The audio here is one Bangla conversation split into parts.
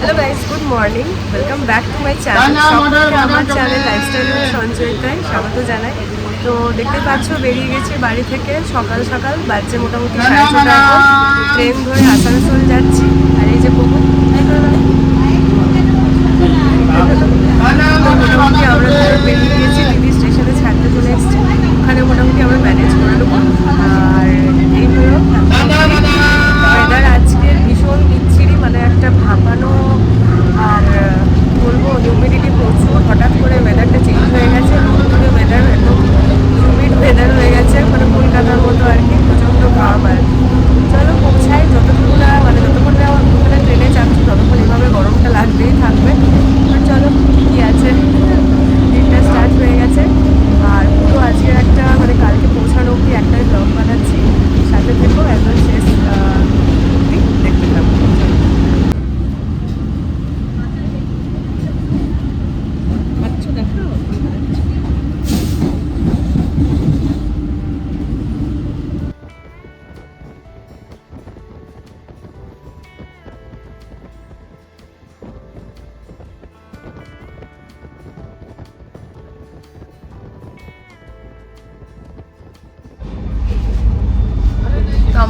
Hello guys good morning welcome back to my channel আমার চ্যানেল লাইফস্টাইল সঞ্চয়িতায় স্বাগত জানাই। তো দেখতে পাচ্ছ বেরিয়ে গেছে বাড়ি থেকে। সকাল সকাল বাজছে মোটামুটি সাড়ে ছটা ট্রেন ধরে আসানসোল যাচ্ছি। আর এই যে বহু মোটামুটি আমরা বেরিয়ে গিয়েছি দিদি স্টেশনে ছাড়তে চলে এসেছি। ওখানে মোটামুটি আমরা ম্যানেজ করে নেব।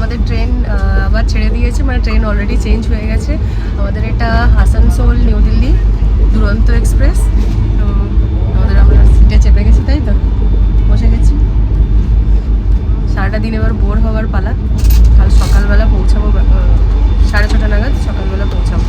আমাদের ট্রেন আবার ছেড়ে দিয়েছে মানে ট্রেন অলরেডি চেঞ্জ হয়ে গেছে। আমাদের এটা আসানসোল নিউ দিল্লি, দুরন্ত এক্সপ্রেস আমাদের আমরা সিটে চেপে গেছি, তাই তো? বসে গেছি। সারাটা দিন এবার বোর হওয়ার পালা। কাল সকালবেলা পৌঁছাবো সাড়ে ছটা নাগাদ সকালবেলা পৌঁছাবো।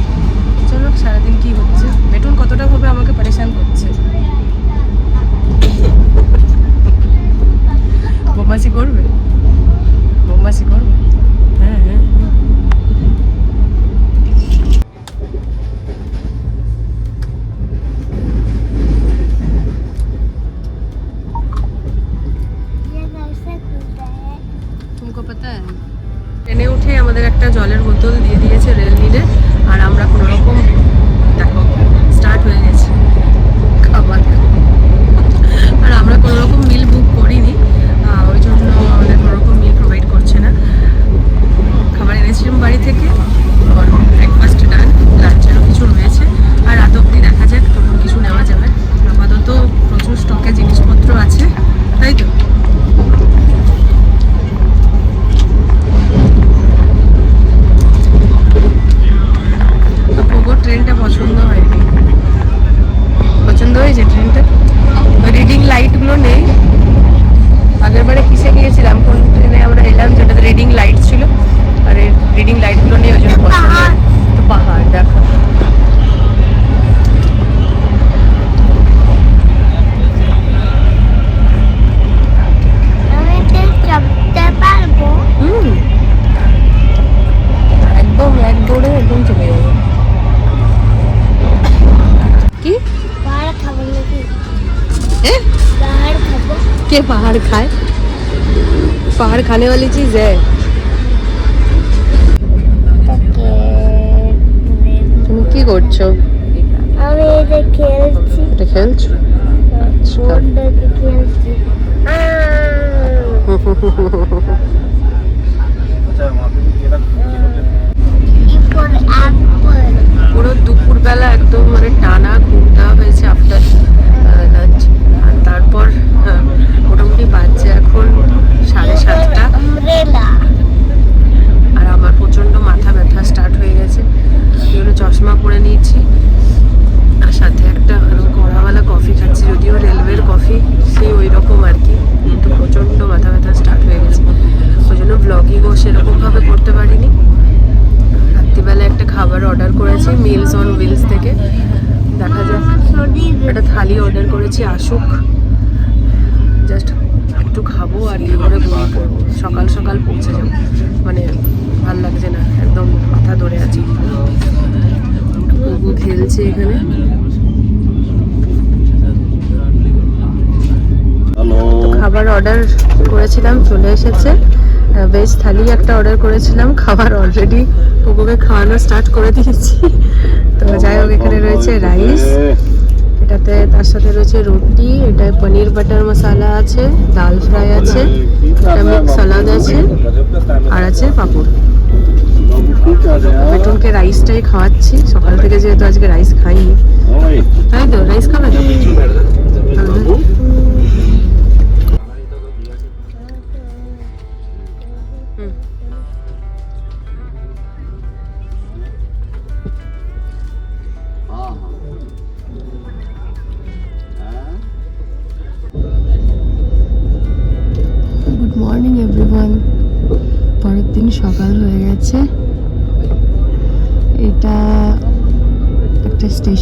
রিডিং লাইটগুলো নেই ওই জন্য পছন্দ পাহাড়। হয়নি। তো পাহাড় দেখো আমি তো চপতে পারবো হুম একদম এক দৌড়ে একদম চলে যাবে কি পাহাড় খাবো নাকি এ? পাহাড় খাবো কে पहाड़ खाए पहाड़ खाने वाली चीज है করছ? আমি এটা খেলছি। এটা খেলছো? আচ্ছা। খেলছি। পুরো দুপুরবেলা একদম মানে টানা ঘুম দেওয়া হয়েছে আফটার লাঞ্চ আর তারপর হ্যাঁ, মোটামুটি বাজছে এখন সাড়ে সাতটা আমব্রেলা আর আমার প্রচণ্ড মাথা ব্যথা স্টার্ট হয়ে গেছে এই জন্য চশমা পরে নিয়েছি আর সাথে একটা কড়াওয়ালা কফি খাচ্ছি যদিও রেলওয়ের কফি সেই ওই রকম আর কি কিন্তু প্রচণ্ড মাথা ব্যথা স্টার্ট হয়ে গেছে ওই জন্য ব্লগিংও সেরকমভাবে করতে পারিনি। রাত্রিবেলা একটা খাবার অর্ডার করেছি মিলস অন হুইলস থেকে। দেখা যাক। একটা থালি অর্ডার করেছি আসুক। জাস্ট একটু খাব আর ইয়ে করে সকাল সকাল পৌঁছে যাব। মানে ভালো লাগছে না একদম মাথা ধরে আছি। কুকু খেলছে এখানে। খাবার অর্ডার করেছিলাম চলে এসেছে। ভেজ থালি একটা অর্ডার করেছিলাম খাবার অলরেডি কুকুকে খাওয়ানো স্টার্ট করে দিয়েছি। তো যাই হোক এখানে রয়েছে রাইস এটাতে তার সাথে রয়েছে রুটি এটায় পনির বাটার মশলা আছে ডাল ফ্রাই আছে এটা মিক্স সালাদ আছে আর আছে পাঁপড়। বেটুনকে রাইসটাই খাওয়াচ্ছি সকাল থেকে যেহেতু আজকে রাইস খাইনি। তাই তো রাইস খাবে?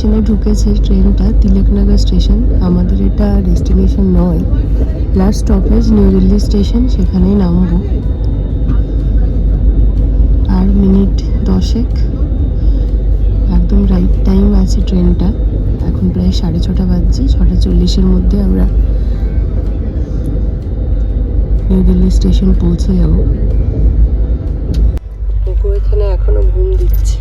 স্টেশনে ঢুকেছে ট্রেনটা তিলকনগর স্টেশন। আমাদের এটা ডেস্টিনেশন নয়। Last stoppage New Delhi station, সেখানেই নামবো। আর মিনিট দশেক। একদম রাইট টাইম আছে ট্রেনটা। এখন প্রায় সাড়ে ছটা বাজছে, ছটা চল্লিশের মধ্যে আমরা নিউ দিল্লি স্টেশন পৌঁছে যাব। এখানে এখনও ঘুম দিচ্ছে।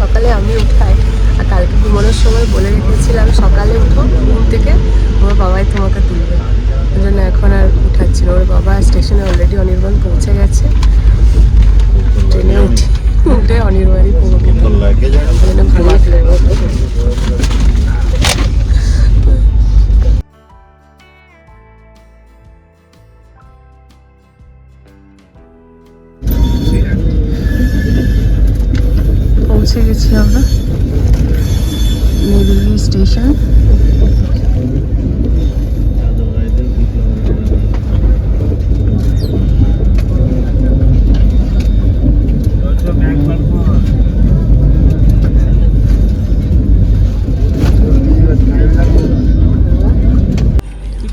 সকালে আমি উঠাই। আর কালকে ঘুমানোর সময় বলে রেখেছিলাম, সকালে উঠো, ঘুম থেকে আমার বাবাই তোমাকে তুলবে। ওই জন্য এখন আর উঠাচ্ছি ওর বাবা স্টেশনে অলরেডি অনির্বাণ পৌঁছে গেছে। ট্রেনে উঠে। পৌঁছে গেছি আমরা। দিল্লি স্টেশন।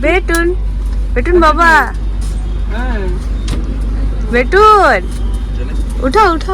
বেটুন বেটুন বাবা। বেটুন। উঠো উঠো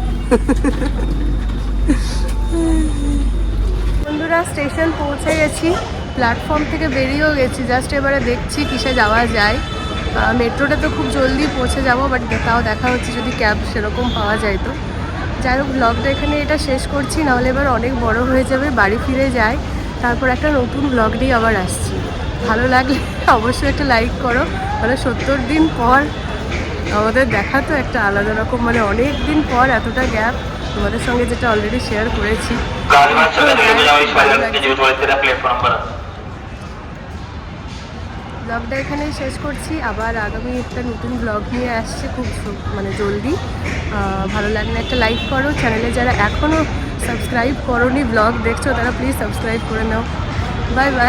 বন্ধুরা, স্টেশন পৌঁছে গেছি। প্ল্যাটফর্ম থেকে বেরিয়েও গেছি। জাস্ট এবারে দেখছি কিসে যাওয়া যায়। মেট্রোটা তো খুব জলদি পৌঁছে যাব বাট তাও দেখা হচ্ছে যদি ক্যাব সেরকম পাওয়া যায় তো। যাই হোক ব্লগটা এখানে এটা শেষ করছি। নাহলে এবার অনেক বড় হয়ে যাবে, বাড়ি ফিরে যাই। তারপর একটা নতুন ব্লগ নিয়ে আবার আসছি। ভালো লাগলে অবশ্যই একটা লাইক করো। মানে সত্তর দিন পর আমাদের দেখা তো একটা আলাদা রকম মানে অনেক দিন পর এতটা গ্যাপ তোমাদের সঙ্গে যেটা অলরেডি শেয়ার করেছি। ব্লগটা এখানে শেষ করছি। আবার আগামী একটা নতুন ব্লগ নিয়ে আসছে খুব মানে জলদি। ভালো লাগলে একটা লাইক করো। চ্যানেলে যারা এখনও সাবস্ক্রাইব করোনি ব্লগ দেখছ, তারা প্লিজ সাবস্ক্রাইব করে নাও। Bye bye